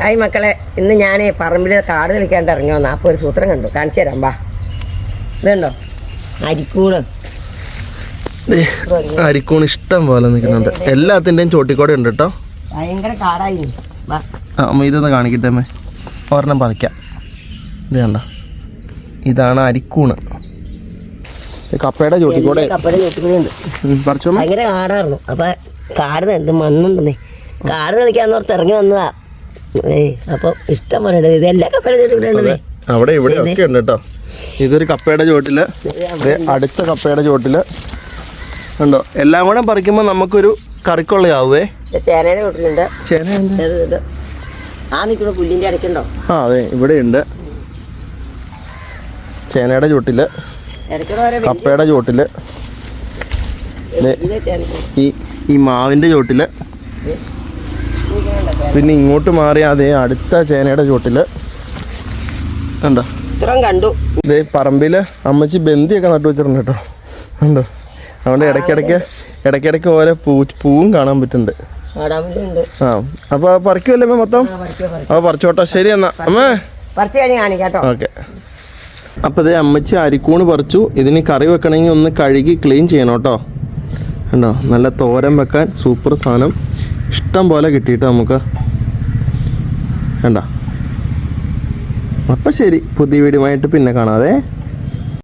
Hi മക്കളെ ഇന്ന് ഞാൻ പറമ്പിൽ കാട് കളിക്കാണ്ട് ഇറങ്ങി വന്ന അപ്പോൾ ഒരു സൂത്രം കണ്ടു. കാണിച്ചു തരാം വാ. ഇതുണ്ടോ അരിക്കൂണ്. അരിക്കൂണ് അരിക്കൂൺ ഇഷ്ടം പോലെ നിൽക്കുന്നുണ്ട്. എല്ലാത്തിന്റെയും ചോട്ടിക്കോടെ ഉണ്ട് കേട്ടോ ഭയങ്കര കാടായി. അമ്മ ഇതൊന്ന് കാണിക്കട്ടെ അമ്മേ. ഒരെണ്ണം പറിക്കാം. ഇത് കണ്ട? ഇതാണ് അരിക്കൂണ്. കപ്പയുടെ ചോട്ടിക്കോടെ. കപ്പയുടെ ചുറ്റുകൂടിയുണ്ട് ഉണ്ട് ഭയങ്കര കാടായിരുന്നു. അപ്പം കാട് എന്ത് മണ്ണുണ്ടെന്നേ. കാട് കളിക്കാന്ന് ഓർത്ത് ഇറങ്ങി വന്നതാ. ഏയ് അപ്പോൾ ഇഷ്ടം പോലെ ഉണ്ട്. ഇത് എല്ലാ കപ്പയുടെ ഉണ്ടതേ അവിടെ ഇവിടെ ഒക്കെ ഉണ്ട് കേട്ടോ. ഇതൊരു കപ്പയുടെ ചോട്ടിൽ. അടുത്ത കപ്പയുടെ ചോട്ടിൽ. ഉണ്ടോ എല്ലാം കൂടെ പറിക്കുമ്പോൾ നമുക്കൊരു കറിക്കൊള്ളയാവേ ചേനയുടെ ചുട്ടിലുണ്ട്. ചേന ആ നിൽക്കുന്ന പുല്ലിന്റെ ഇടയ്ക്കുണ്ടോ ആ അതെ ഇവിടെയുണ്ട് ചേനയുടെ ചോട്ടിൽ. കപ്പയുടെ ചോട്ടിൽ. ഈ ഈ മാവിന്റെ ചോട്ടിൽ. പിന്നെ ഇങ്ങോട്ട് മാറി അതേ അടുത്ത ചേനയുടെ ചോട്ടിൽ കണ്ടോ? ഇത്രയും കണ്ടു. ഇതേ പറമ്പിൽ അമ്മച്ചി ബന്ദിയൊക്കെ നട്ടു വെച്ചിട്ടുണ്ട് കേട്ടോ. കണ്ടോ? അതുകൊണ്ട് ഇടയ്ക്കിടയ്ക്ക് ഇടയ്ക്കിടയ്ക്ക് ഓരോ പൂ പൂവും കാണാൻ പറ്റുന്നുണ്ട്. ആ അപ്പോൾ പറിക്കുമല്ലേ അമ്മേ മൊത്തം? അപ്പൊ പറിച്ചോട്ടോ. ശരി എന്നാ. അമ്മേ. ഓക്കെ. അപ്പോൾ ഇതേ അമ്മച്ചി അരിക്കൂണ് പറിച്ചു. ഇതിന് കറി വെക്കണമെങ്കിൽ ഒന്ന് കഴുകി ക്ലീൻ ചെയ്യണം കേട്ടോ. കണ്ടോ? നല്ല തോരൻ വെക്കാൻ സൂപ്പർ സാധനം. ഇഷ്ടം പോലെ കിട്ടിയിട്ട് നമുക്ക് വേണ്ട. അപ്പം ശരി പുതിയ വീഡിയോ ആയിട്ട് പിന്നെ കാണാവേ